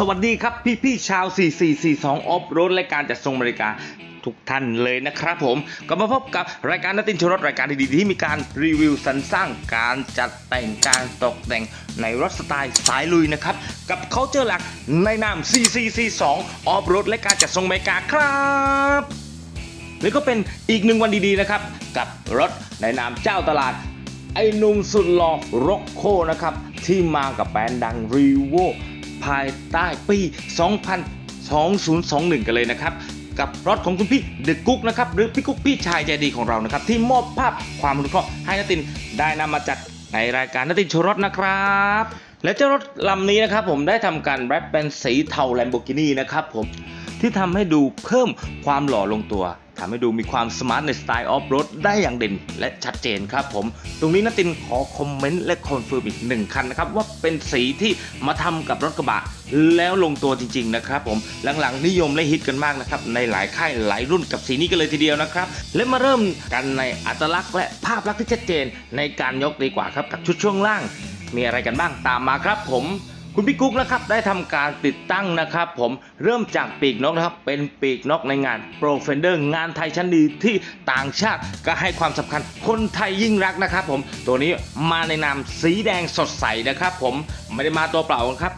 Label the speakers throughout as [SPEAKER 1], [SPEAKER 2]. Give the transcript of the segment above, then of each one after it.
[SPEAKER 1] สวัสดีครับพี่พี่ๆชาว 4442 ออฟโรดรายการจัดส่งบริการทุกท่านเลยนะครับผมก็มาพบกับรายการนัตินชรถรายการดีๆที่มีการรีวิวสรรสร้างการจัดแต่งการตกแต่งในรถสไตล์สายลุยนะครับ กับเขาเจอหลักในนาม 4442 ออฟโรดและการจัดส่งบริการครับนี่ก็เป็นอีกหนึ่งวันดีๆนะครับ กับรถในนามเจ้าตลาดไอ้หนุ่มสุดหล่อร็อกโคนะครับที่มากับแบรนด์ดังรีโว ภายใต้ปี 2021 กันเลยนะครับ กับรถของคุณพี่เดอะกุ๊กนะครับ หรือพี่กุ๊กพี่ชายใจดีของเรานะครับ ที่มอบภาพความอนุเคราะห์ให้นตินได้นำมาจัดในรายการนตินโชว์รถนะครับและเจ้ารถลำนี้นะครับผมได้ทำการแรปเป็นสีเทาแลมโบกินีนะครับผม ที่ทำให้ดูเพิ่มความหล่อลงตัวทำให้ดูมีความสมาร์ทในสไตล์ออฟโรดได้อย่างเด่นและชัดเจนครับผม ตรงนี้นตินขอคอมเมนต์และคอนเฟิร์มอีกหนึ่งคันนะครับว่าเป็นสีที่มาทำกับรถกระบะ แล้วลงตัวจริงๆนะครับผมหลังๆนิยมและฮิตกันมากนะครับในหลายค่ายหลายรุ่นกับสีนี้กันเลยทีเดียวนะครับ และมาเริ่มกันในอัตลักษณ์และภาพลักษณ์ที่ชัดเจนในการยกดีกว่าครับกับชุดช่วงล่าง มีอะไรกันบ้างตามมาครับผม คุณพี่กุ๊กนะครับได้ทำการติดตั้งนะครับผมเริ่มจากปีกนกนะครับเป็นปีกนกในงาน Pro Fender งานไทยชั้นดีที่ต่างชาติก็ให้ความสำคัญคนไทยยิ่งรักนะครับผมตัวนี้มาในนามสีแดงสดใสนะครับผมไม่ได้มาตัวเปล่าครับ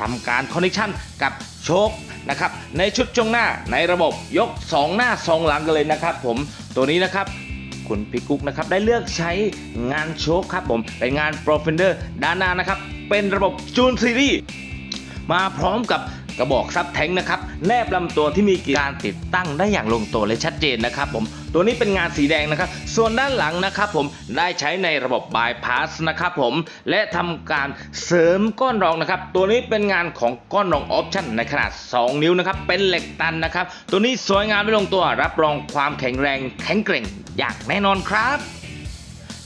[SPEAKER 1] ทำการคอนเนคชั่นกับโชคนะครับในชุดช่วงหน้าในระบบยก 2 หน้า 2 หลังกันเลยนะครับผมตัวนี้นะครับคุณพิกุ๊กนะครับได้เลือกใช้งานโชคครับผมเป็นงาน Pro Fender ด้านหน้านะครับ เป็นระบบจูนซีรีส์มาพร้อมกับกระบอกซับแทงนะครับแนบลำตัวที่มีการติดตั้งได้อย่างลงตัวและชัดเจนนะครับผมตัวนี้เป็นงานสีแดงนะครับ ส่วนด้านหลังนะครับผมได้ใช้ในระบบบายพาสนะครับผมและทำการเสริมก้อนรองนะครับ ตัวนี้เป็นงานของก้อนรองออปชั่นในขนาด 2 นิ้วนะครับ เป็นเหล็กตันนะครับ ตัวนี้สวยงามไม่ลงตัวรับรองความแข็งแรงแข็งเกร่งอย่างแน่นอนครับ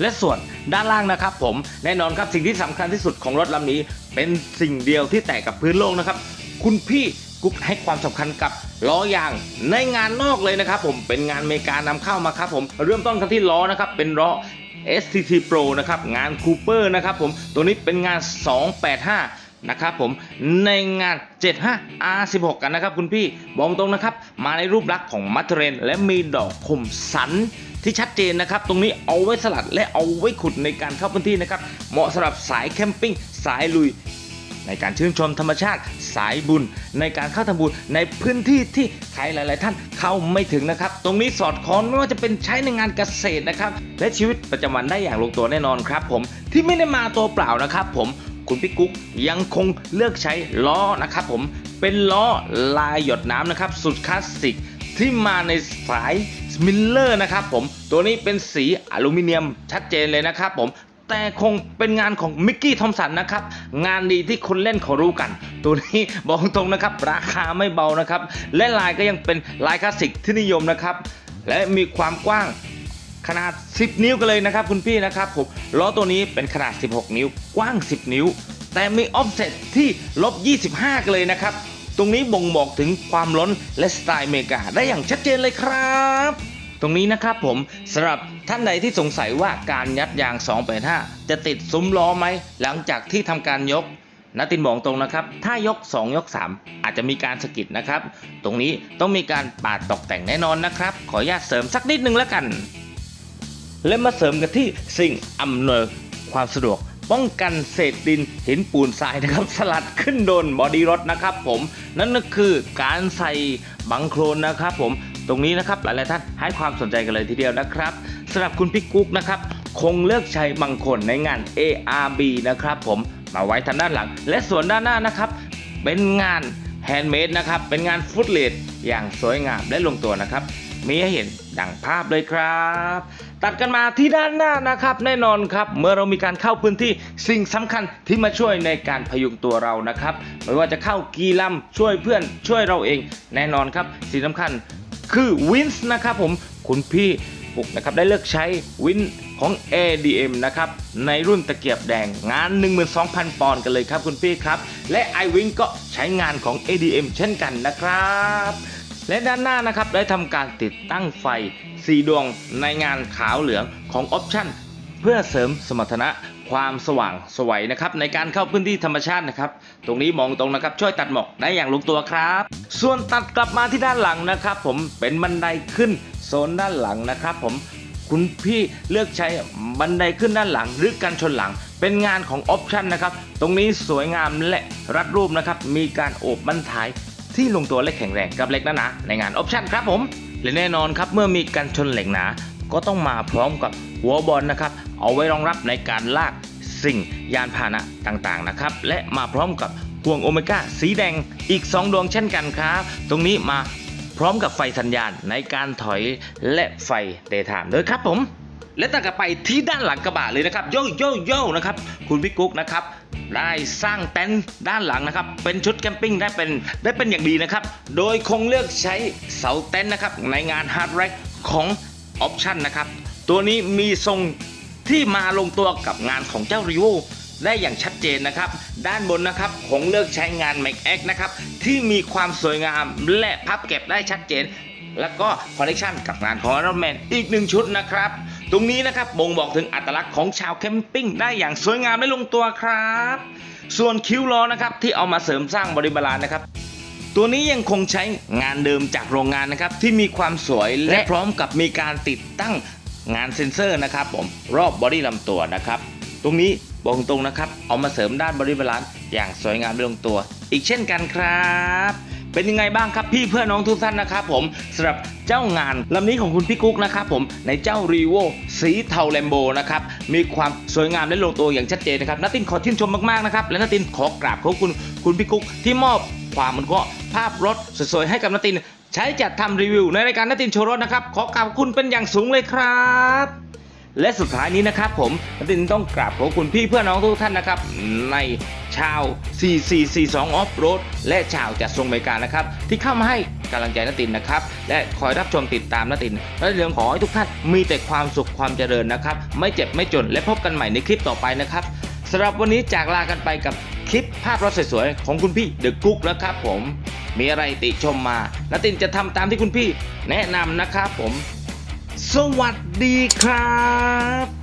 [SPEAKER 1] และส่วนด้านล่างนะครับผมแน่นอนครับสิ่งที่สำคัญที่สุดของรถลำนี้ เป็นสิ่งเดียวที่แตกกับพื้นโลกนะครับ คุณพี่กุ๊กให้ความสำคัญกับล้อยางในงานนอกเลยนะครับผมเป็นงานอเมริกานำเข้ามาครับผมเริ่มต้นกันที่ล้อนะครับเป็นล้อ STT Pro นะครับงานคูเปอร์นะครับผมตัวนี้เป็นงาน 285 นะครับผมในงาน 75 R16 กันนะครับคุณพี่บอกตรงนะครับ มาในรูปลักษณ์ของมัทเรน และมีดอกคมสันที่ชัดเจนนะครับ ตรงนี้เอาไว้สลัดและเอาไว้ขุดในการเข้าพื้นที่นะครับ เหมาะสำหรับสายแคมปิ้งสายลุย ในการชื่นชมธรรมชาติสายบุญ ในการเข้าทำบุญในพื้นที่ที่ใครหลาย ๆ ท่านเข้าไม่ถึงนะครับ ตรงนี้สอดคล้องไม่ว่าจะเป็นใช้ในงานเกษตรนะครับ และชีวิตประจำวันได้อย่างลงตัวแน่นอนครับ ผมที่ไม่ได้มาตัวเปล่านะครับ ผม คุณพี่กุ๊กยังคงเลือกใช้ล้อนะครับผมเป็นล้อลายหยดน้ำนะครับ สุดคลาสสิกที่มาในสายมิลเลอร์นะครับผมตัวนี้เป็นสีอลูมิเนียมชัดเจนเลยนะครับผมแต่คงเป็นงานของมิกกี้ทอมสันนะครับ งานดีที่คนเล่นเขารู้กัน ตัวนี้บอกตรงนะครับ ราคาไม่เบานะครับ และลายก็ยังเป็นลายคลาสสิกที่นิยมนะครับ และมีความกว้าง ขนาด 10 นิ้วกันเลยนะครับคุณพี่นะครับผมล้อตัวนี้เป็นขนาด 16 นิ้วกว้าง 10 นิ้ว แต่มีออฟเซตที่ลบ 25 กันเลยนะครับ ตรงนี้บ่งบอกถึงความล้นและสไตล์เมกาได้อย่างชัดเจนเลยครับตรงนี้นะครับผมสำหรับท่านใดที่สงสัยว่าการยัดยาง 285 จะติดซุ้มล้อไหม หลังจากที่ทำการยกนาตินบอกตรงนะครับ ถ้ายก 2 ยก 3 อาจจะมีการสะกิดนะครับ ตรงนี้ต้องมีการปาดตกแต่งแน่นอนนะครับ ขออนุญาตเสริมสักนิดนึงแล้วกัน และมาเสริมกันที่สิ่งอำนวยความสะดวก ป้องกันเศษดินหินปูนทรายนะครับ สลัดขึ้นโดนบอดี้รถนะครับผมนั่นก็คือการใส่บังโครนนะครับผมตรงนี้นะครับหลายๆท่านให้ความสนใจกันเลยทีเดียวนะครับสำหรับคุณพี่กุ๊กนะครับคงเลือกใช้บังโครนในงาน ARB นะครับผมมาไว้ทางด้านหลัง และส่วนด้านหน้านะครับเป็นงานแฮนด์เมดนะครับเป็นงานฟุตเลดอย่างสวยงามและลงตัวนะครับ มีให้เห็นดังภาพเลยครับ ตัดกันมาที่ด้านหน้านะครับ แน่นอนครับ เมื่อเรามีการเข้าพื้นที่สิ่งสำคัญที่มาช่วยในการพยุงตัวเรานะครับ ไม่ว่าจะเข้ากีลัมช่วยเพื่อนช่วยเราเอง แน่นอนครับสิ่งสำคัญคือวินส์นะครับผมคุณพี่ปุกนะครับได้เลือกใช้วินของ ADM นะครับในรุ่นตะเกียบแดงงาน 12,000 ปอนด์กันเลยครับคุณพี่ครับ และ iWing ก็ใช้งานของ ADM เช่นกันนะครับ และด้านหน้านะครับได้ทำการติดตั้งไฟ 4 ดวงในงานขาวเหลืองของออปชั่นเพื่อเสริมสมรรถนะความสว่างสวยนะครับในการเข้าพื้นที่ธรรมชาตินะครับ ตรงนี้มองตรงนะครับช่วยตัดหมอกได้อย่างลงตัวครับ ส่วนตัดกลับมาที่ด้านหลังนะครับ ผมเป็นบันไดขึ้นโซนด้านหลังนะครับ ผมคุณพี่เลือกใช้บันไดขึ้นด้านหลัง หรือกันชนหลัง เป็นงานของออปชันนะครับ ตรงนี้สวยงามและรัดรูปนะครับ มีการโอบบันท้าย ที่ลงตัวและแข็งแรงกับเหล็กหนาๆในงานออปชั่นครับผมและแน่นอนครับเมื่อมีกันชนเหล็กหนา ก็ต้องมาพร้อมกับหัวบอลนะครับ เอาไว้รองรับในการลากสิ่งยานพาหนะต่างๆนะครับ และมาพร้อมกับห่วงโอเมก้าสีแดงอีก 2 ดวงเช่นกันครับ ตรงนี้มาพร้อมกับไฟสัญญาณในการถอยและไฟเดย์ไทม์ด้วยครับผม และต่างกับไปที่ด้านหลังกระบะเลยนะครับโยโยโยนะครับคุณพี่กุ๊กนะครับ ได้สร้างเต็นท์ด้านหลังนะครับ เป็นชุดแคมปิ้งได้เป็นได้เป็นอย่างดีนะครับ โดยคงเลือกใช้เสาเต็นท์นะครับ ในงานฮาร์ดแร็กของออปชันนะครับ ตัวนี้มีทรงที่มาลงตัวกับงานของเจ้าริโวได้อย่างชัดเจนนะครับ ด้านบนนะครับคงเลือกใช้งาน m a c X นะครับ ที่มีความสวยงามและพับเก็บได้ชัดเจน แล้วก็คอลเลกชันกับงานของ Iron Man อีกหนึ่งชุดนะครับ ตรงนี้นะครับบ่งบอกถึงอัตลักษณ์ของชาวแคมปิ้งได้อย่างสวยงามและลงตัวครับ ส่วนคิ้วล้อนะครับที่เอามาเสริมสร้างบริบาลานซ์นะครับ ตัวนี้ยังคงใช้งานเดิมจากโรงงานนะครับที่มีความสวยและพร้อมกับมีการติดตั้งงานเซ็นเซอร์นะครับผมรอบบอดี้ลำตัวนะครับ ตรงนี้บอกตรงๆนะครับ เอามาเสริมด้านบริบาลานซ์อย่างสวยงามและลงตัว อีกเช่นกันครับ เป็นยังไงบ้างครับพี่เพื่อนน้องทุกท่านนะครับผมสำหรับเจ้างานลำนี้ของคุณพี่กุ๊กนะครับผมในเจ้ารีโวสีเทาแลมโบนะครับมีความสวยงามและลงตัวอย่างชัดเจนนะครับนัตตินขอชื่นชมมากๆนะครับและนัตตินขอกราบขอบคุณคุณพี่กุ๊กที่มอบความมันก็ภาพรถสวยๆให้กับนัตติน ใช้จัดทำรีวิวในรายการนัตตินโชว์รถนะครับขอกราบคุณเป็นอย่างสูงเลยครับ และสุดท้ายนี้นะครับผมนัตินต้องกราบขอบคุณพี่เพื่อนน้องทุกท่านนะครับ ในชาว 4442 Off Road และชาวจัดทรงบริการนะครับ ที่เข้ามาให้กำลังใจนตินนะครับ และคอยรับชมติดตามนตินและเรื่องขอให้ทุกท่านมีแต่ความสุขความเจริญนะครับ ไม่เจ็บไม่จนและพบกันใหม่ในคลิปต่อไปนะครับสำหรับวันนี้จากลากันไปกับคลิปภาพรถสวยๆของคุณพี่เดอะกุ๊กนะครับผมมีอะไรติชมมานตินจะทำตามที่คุณพี่แนะนำนะครับผม สวัสดีครับ